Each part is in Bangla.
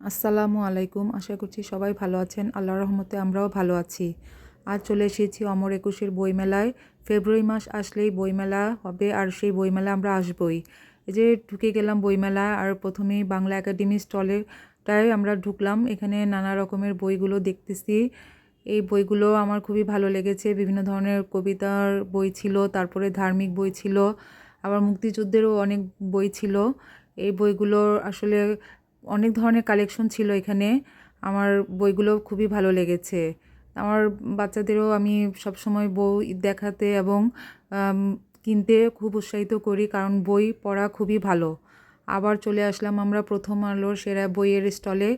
আসসালামু আলাইকুম। আশা করছি সবাই ভালো আছেন। আল্লাহর রহমতে আমরাও ভালো আছি। আজ চলে এসেছি অমর একুশের বইমেলায়। ফেব্রুয়ারি মাস আসলেই বইমেলা হবে আর সেই বইমেলা আমরা আসবই। এই যে ঢুকে গেলাম বইমেলা আর প্রথমেই বাংলা একাডেমি স্টলেটায় আমরা ঢুকলাম। এখানে নানা রকমের বইগুলো দেখতেছি। এই বইগুলো আমার খুবই ভালো লেগেছে। বিভিন্ন ধরনের কবিতার বই ছিল, তারপরে ধার্মিক বই ছিল, আবার মুক্তিযুদ্ধেরও অনেক বই ছিল। এই বইগুলো আসলে অনেক ধরনের কালেকশন ছিল এখানে। আমার বইগুলো খুবই ভালো লেগেছে। আমার বাচ্চাদেরও আমি সবসময় বই দেখাতে এবং কিনতে খুব উৎসাহিত করি কারণ বই পড়া খুবই ভালো। আবার চলে আসলাম আমরা প্রথম আলোর সেরা বইয়ের স্টলে।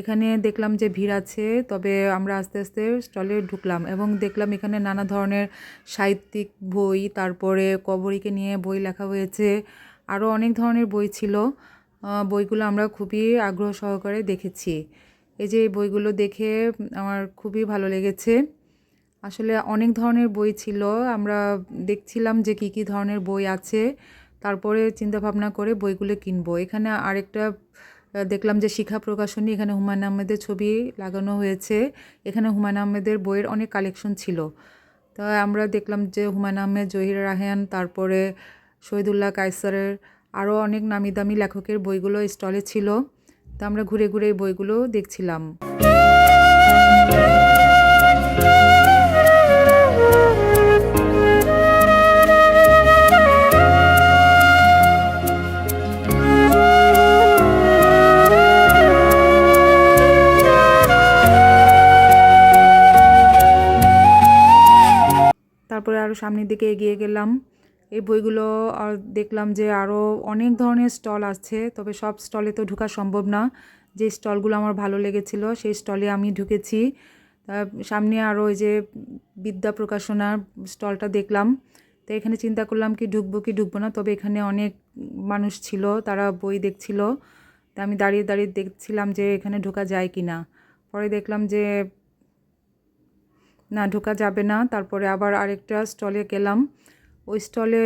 এখানে দেখলাম যে ভিড় আছে, তবে আমরা আস্তে আস্তে স্টলে ঢুকলাম এবং দেখলাম এখানে নানা ধরনের সাহিত্যিক বই, তারপরে কবরীকে নিয়ে বই লেখা হয়েছে। আরও অনেক ধরনের বই ছিল। বইগুলো আমরা খুবই আগ্রহ সহকারে দেখেছি। এই যে বইগুলো দেখে আমার খুবই ভালো লেগেছে। আসলে অনেক ধরনের বই ছিল। আমরা দেখছিলাম যে কী কী ধরনের বই আছে। তারপরে চিন্তা ভাবনা করে বইগুলো কিনবো। এখানে আরেকটা দেখলাম যে শিখা প্রকাশনী, এখানে হুমায়ুন আহমেদের ছবি লাগানো হয়েছে। এখানে হুমায়ুন আহমেদের বইয়ের অনেক কালেকশন ছিল। তা আমরা দেখলাম যে হুমায়ুন আহমেদ, জহির রাহান তারপরে শহীদুল্লাহ কায়সারের আরও অনেক নামি দামি লেখকের বইগুলো স্টলে ছিল, তা আমরা ঘুরে ঘুরে এই বইগুলো দেখছিলাম। তারপরে আরও সামনের দিকে এগিয়ে গেলাম। এই বইগুলো দেখলাম যে আরও অনেক ধরনের স্টল আছে, তবে সব স্টলে তো ঢোকা সম্ভব না। যে স্টলগুলো আমার ভালো লেগেছিল, সেই স্টলে আমি ঢুকেছি। সামনে আরও ওই যে বিদ্যা প্রকাশনার স্টলটা দেখলাম। তো এখানে চিন্তা করলাম কি ঢুকবো কি ঢুকবো না, তবে এখানে অনেক মানুষ ছিল, তারা বই দেখছিল। তা আমি দাঁড়িয়ে দাঁড়িয়ে দেখছিলাম যে এখানে ঢোকা যায় কি না পরে দেখলাম যে না, ঢোকা যাবে না। তারপরে আবার আরেকটা স্টলে গেলাম। ওই স্টলে,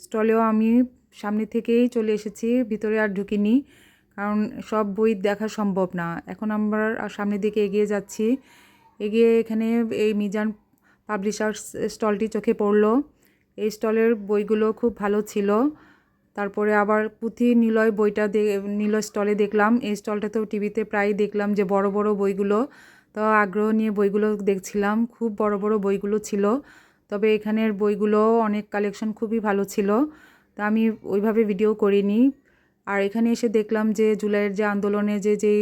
স্টলেও আমি সামনে থেকেই চলে এসেছি, ভিতরে আর ঢুকিনি। কারণ সব বই দেখা সম্ভব না। এখন আমরা সামনের দিকে এগিয়ে যাচ্ছি। এগিয়ে এখানে এই মিজান পাবলিশার্স স্টলটি চোখে পড়ল। এই স্টলের বইগুলো খুব ভালো ছিল। তারপরে আবার পুঁথি নিলয় বইটা নিলয় স্টলে দেখলাম। এই স্টলটা তো টিভিতে প্রায় দেখলাম যে বড় বড় বইগুলো। তো আগ্রহ নিয়ে বইগুলো দেখছিলাম। খুব বড় বড় বইগুলো ছিল। তবে এখানের বইগুলো অনেক কালেকশন খুবই ভালো ছিল। তা আমি ওইভাবে ভিডিও করিনি। আর এখানে এসে দেখলাম যে জুলাইয়ের যে আন্দোলনে যে যেই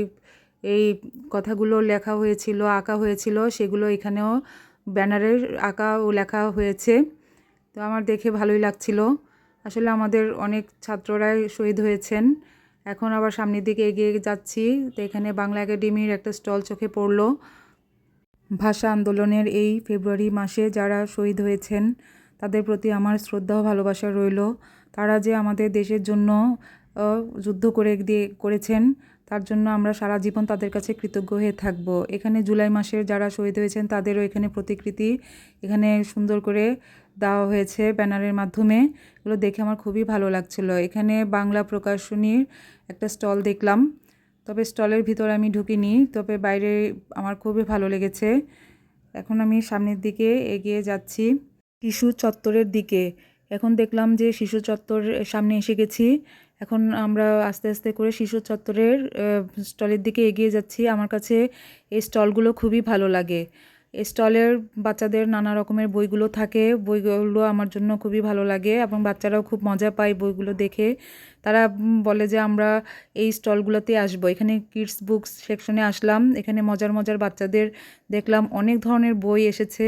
এই কথাগুলো লেখা হয়েছিল, আঁকা হয়েছিল, সেগুলো এখানেও ব্যানারে আঁকা ও লেখা হয়েছে। তো আমার দেখে ভালোই লাগছিল। আসলে আমাদের অনেক ছাত্ররাই শহীদ হয়েছেন। এখন আবার সামনের দিকে এগিয়ে যাচ্ছি। তো এখানে বাংলা একাডেমির একটা স্টল চোখে পড়ল। ভাষা আন্দোলনের এই ফেব্রুয়ারি মাসে যারা শহীদ হয়েছেন, তাদের প্রতি আমার শ্রদ্ধা ও ভালোবাসা রইল। তারা যে আমাদের দেশের জন্য যুদ্ধ করে দিয়ে, করেছেন, তার জন্য আমরা সারা জীবন তাদের কাছে কৃতজ্ঞ হয়ে থাকব। এখানে জুলাই মাসের যারা শহীদ হয়েছেন, তাদেরও এখানে প্রতিকৃতি এখানে সুন্দর করে দেওয়া হয়েছে ব্যানারের মাধ্যমে। এগুলো দেখে আমার খুবই ভালো লাগছিল। এখানে বাংলা প্রকাশনীর একটা স্টল দেখলাম। তবে স্টলের ভিতর আমি ঢুকিনি, তবে বাইরে আমার খুবই ভালো লেগেছে। এখন আমি সামনের দিকে এগিয়ে যাচ্ছি শিশু চত্বরের দিকে। এখন দেখলাম যে শিশু চত্বর সামনে এসে গেছি। এখন আমরা আস্তে আস্তে করে শিশু চত্বরের স্টলের দিকে এগিয়ে যাচ্ছি। আমার কাছে এই স্টলগুলো খুবই ভালো লাগে। স্টলের বাচ্চাদের নানা রকমের বইগুলো থাকে। বইগুলো আমার জন্য খুবই ভালো লাগে এবং বাচ্চারাও খুব মজা পায় বইগুলো দেখে। তারা বলে যে, আমরা এই স্টলগুলোতে আসব। এখানে কিডস বুকস সেকশনে আসলাম। এখানে মজার মজার বাচ্চাদের দেখলাম। অনেক ধরনের বই এসেছে।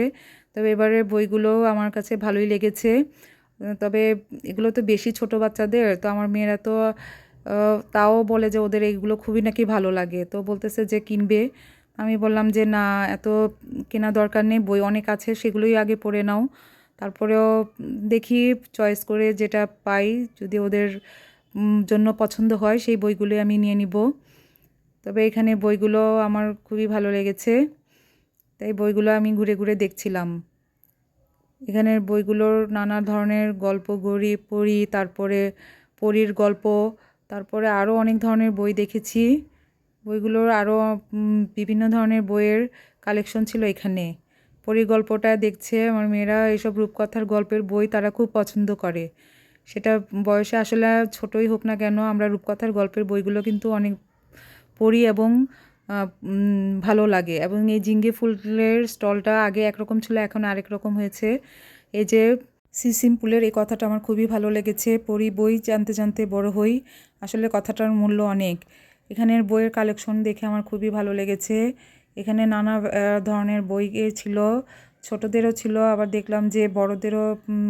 তবে এবারে বইগুলো আমার কাছে ভালোই লেগেছে। তবে এগুলো তো বেশি ছোট বাচ্চাদের, তো আমার মেয়েরা তো তাও বলে যে, ওদের এইগুলো খুবই নাকি ভালো লাগে। তো বলতেছে যে, কিনবে। আমি বললাম যে, না, এত কেনা দরকার নেই, বই অনেক আছে, সেগুলোই আগে পড়ে নাও। তারপরেও দেখি চয়েস করে যেটা পাই, যদি ওদের জন্য পছন্দ হয়, সেই বইগুলো আমি নিয়ে নিব। তবে এখানে বইগুলো আমার খুবই ভালো লেগেছে, তাই বইগুলো আমি ঘুরে ঘুরে দেখছিলাম। এখানের বইগুলোর নানা ধরনের গল্প, গড়ি, পড়ি, তারপরে পরীর গল্প, তারপরে আরও অনেক ধরনের বই দেখেছি। বইগুলোর আরও বিভিন্ন ধরনের বইয়ের কালেকশন ছিল এখানে। পরিগল্পটা দেখছে আমার মেয়েরা এইসব রূপকথার গল্পের বই তারা খুব পছন্দ করে। সেটা বয়সে আসলে ছোটই হোক না কেন, আমরা রূপকথার গল্পের বইগুলো কিন্তু অনেক পড়ি এবং ভালো লাগে। এবং এই জিঙ্গে ফুলের স্টলটা আগে একরকম ছিল, এখন আরেক রকম হয়েছে। এই যে সি সিম্পুলের এই কথাটা আমার খুবই ভালো লেগেছে। পড়ি, বই জানতে জানতে বড় হই। আসলে কথাটার মূল্য অনেক। এখানের বইয়ের কালেকশন দেখে আমার খুবই ভালো লেগেছে। এখানে নানা ধরনের বই ছিল। ছোটদেরও ছিল, আবার দেখলাম যে বড়দেরও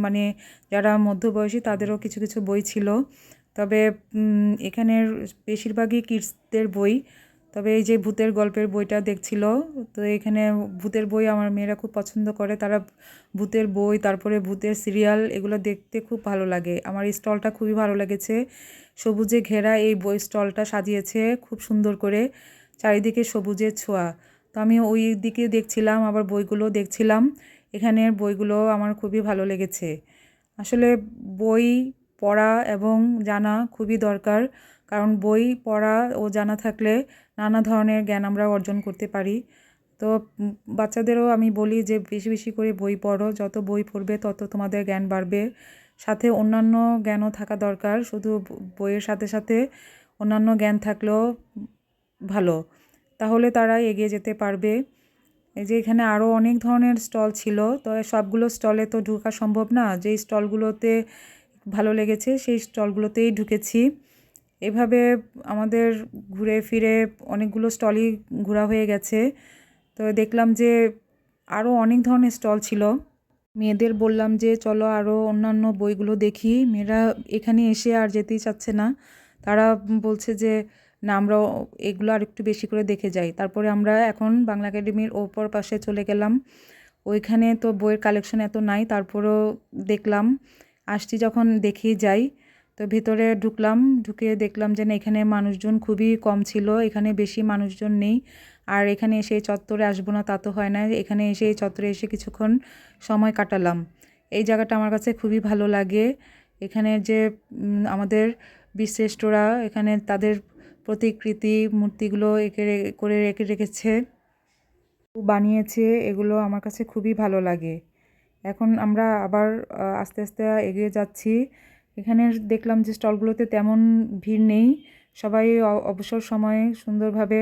মানে যারা মধ্যবয়সী তাদেরও কিছু কিছু বই ছিল। তবে এখানের বেশিরভাগই কিডসদের বই। তবে এই যে ভূতের গল্পের বইটা দেখছিল, তো এখানে ভূতের বই আমার মেয়েরা খুব পছন্দ করে। তারা ভূতের বই, তারপরে ভূতের সিরিয়াল এগুলো দেখতে খুব ভালো লাগে। আমার এই স্টলটা খুবই ভালো লেগেছে। সবুজে ঘেরা এই বই স্টলটা সাজিয়েছে খুব সুন্দর করে, চারিদিকে সবুজের ছোঁয়া। তো আমি ওই দিকে দেখছিলাম, আবার বইগুলো দেখছিলাম। এখানের বইগুলো আমার খুবই ভালো লেগেছে। আসলে বই পড়া এবং জানা খুবই দরকার। কারণ বই পড়া ও জানা থাকলে নানা ধরনের জ্ঞান আমরা অর্জন করতে পারি। তো বাচ্চাদেরও আমি বলি যে বেশি বেশি করে বই পড়ো। যত বই পড়বে তত তোমাদের জ্ঞান বাড়বে। সাথে অন্যান্য জ্ঞানও থাকা দরকার। শুধু বইয়ের সাথে সাথে অন্যান্য জ্ঞান থাকলেও ভালো। তাহলে তারা এগিয়ে যেতে পারবে। এই যে এখানে আরও অনেক ধরনের স্টল ছিল। তো সবগুলো স্টলে তো ঢোকা সম্ভব না। যেই স্টলগুলোতে ভালো লেগেছে সেই স্টলগুলোতেই ঢুকেছি। এভাবে আমাদের ঘুরে ফিরে অনেকগুলো স্টলই ঘোরা হয়ে গেছে। তো দেখলাম যে আরও অনেক ধরনের স্টল ছিল। মেয়েদের বললাম যে, চলো আরও অন্যান্য বইগুলো দেখি। মেয়েরা এখানে এসে আর যেতেই চাচ্ছে না। তারা বলছে যে, না, আমরা এগুলো আর একটু বেশি করে দেখে যাই। তারপরে আমরা এখন বাংলা একাডেমির ওপর পাশে চলে গেলাম। ওইখানে তো বইয়ের কালেকশন এত নাই, তারপরেও দেখলাম। আসছি যখন দেখেই যাই। তো ভিতরে ঢুকলাম ঢুকে দেখলাম যে না, এখানে মানুষজন খুবই কম ছিল, এখানে বেশি মানুষজন নেই। আর এখানে এসে চত্বরে আসব না তা তো হয় না, এখানে এসে চত্বরে এসে কিছুক্ষণ সময় কাটালাম। এই জায়গাটা আমার কাছে খুবই ভালো লাগে। এখানে যে আমাদের বীরশ্রেষ্ঠরা এখানে তাদের প্রতিকৃতি, মূর্তিগুলো একে করে রেখে রেখেছে, বানিয়েছে, এগুলো আমার কাছে খুবই ভালো লাগে। এখন আমরা আবার আস্তে আস্তে এগিয়ে যাচ্ছি। এখানে দেখলাম যে স্টলগুলোতে তেমন ভিড় নেই। সবাই অবসর সময়ে সুন্দরভাবে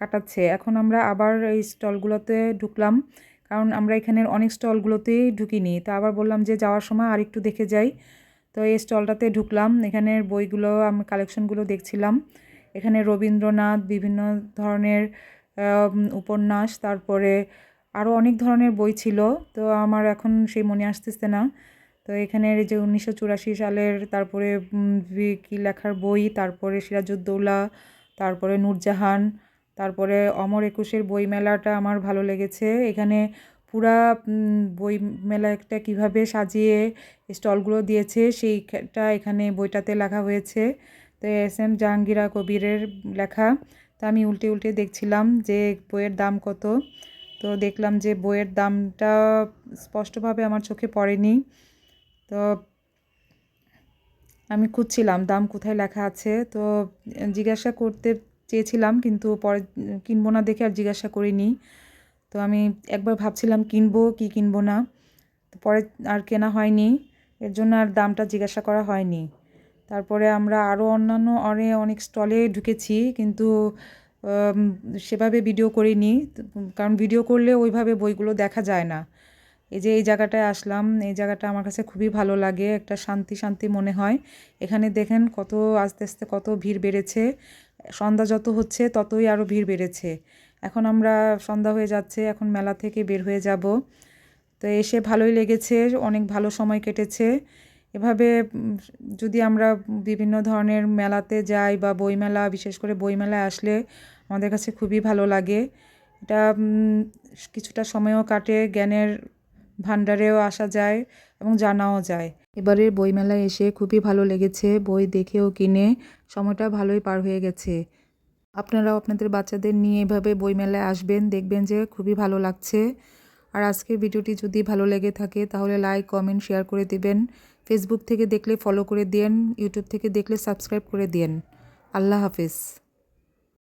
কাটাচ্ছে। এখন আমরা আবার এই স্টলগুলোতে ঢুকলাম। কারণ আমরা এখানের অনেক স্টলগুলোতেই ঢুকিনি। তো আবার বললাম যে যাওয়ার সময় আর একটু দেখে যাই। তো এই স্টলটাতে ঢুকলাম। এখানের বইগুলো, আমি কালেকশনগুলো দেখছিলাম। এখানে রবীন্দ্রনাথ, বিভিন্ন ধরনের উপন্যাস, তারপরে আরও অনেক ধরনের বই ছিল। তো আমার এখন সেই মনে আসতেছে না। তো এখানের যে উনিশশো চুরাশি সালের তারপরে কি লেখার বই তারপরে সিরাজউদ্দৌলা তারপরে নূরজাহান তারপরে অমর একুশের বই মেলাটা আমার ভালো লেগেছে। এখানে পুরা উম, বই মেলাটা কীভাবে সাজিয়ে স্টলগুলো দিয়েছে সেইটা এখানে বইটাতে লেখা হয়েছে। তো এস এম জাহাঙ্গীরা কবিরের লেখা। তা আমি উল্টে উল্টে দেখছিলাম যে বইয়ের দাম কত। তো দেখলাম যে বইয়ের দামটা স্পষ্টভাবে আমার চোখে পড়েনি। তো আমি খুঁজছিলাম, দাম কোথায় লেখা আছে? তো জিজ্ঞাসা করতে চেয়েছিলাম, কিন্তু পরে কিনবো না দেখে আর জিজ্ঞাসা করিনি। তো আমি একবার ভাবছিলাম কিনবো কি কিনবো না। তো পরে আর কেনা হয়নি, এর জন্য আর দামটা জিজ্ঞাসা করা হয়নি। তারপরে আমরা আরও অন্যান্য অনে অনেক স্টলে ঢুকেছি, কিন্তু সেভাবে ভিডিও করিনি। কারণ ভিডিও করলে ওইভাবে বইগুলো দেখা যায় না। এই যে এই জায়গাটায় আসলাম, এই জায়গাটা আমার কাছে খুবই ভালো লাগে, একটা শান্তি শান্তি মনে হয়। এখানে দেখেন কত আস্তে আস্তে কত ভিড় বেড়েছে। সন্ধ্যা যত হচ্ছে ততই আরও ভিড় বেড়েছে। এখন আমরা সন্ধ্যা হয়ে যাচ্ছে, এখন মেলা থেকে বের হয়ে যাব। তো এসে ভালোই লেগেছে, অনেক ভালো সময় কেটেছে। এভাবে যদি আমরা বিভিন্ন ধরনের মেলাতে যাই বা বইমেলা, বিশেষ করে বইমেলায় আসলে আমাদের কাছে খুবই ভালো লাগে। এটা কিছুটা সময়ও কাটে, জ্ঞানের ভাণ্ডারেও আসা যায় এবং জানাও যায়। এবারের বইমেলায় এসে খুবই ভালো লেগেছে। বই দেখেও কিনে সময়টা ভালোই পার হয়ে গেছে। আপনারাও আপনাদের বাচ্চাদের নিয়ে এভাবে বইমেলায় আসবেন, দেখবেন যে খুবই ভালো লাগছে। আর আজকের ভিডিওটি যদি ভালো লেগে থাকে, তাহলে লাইক, কমেন্ট, শেয়ার করে দিবেন। ফেসবুক থেকে দেখলে ফলো করে দিন ইউটিউব থেকে দেখলে সাবস্ক্রাইব করে দিন আল্লাহ হাফিজ।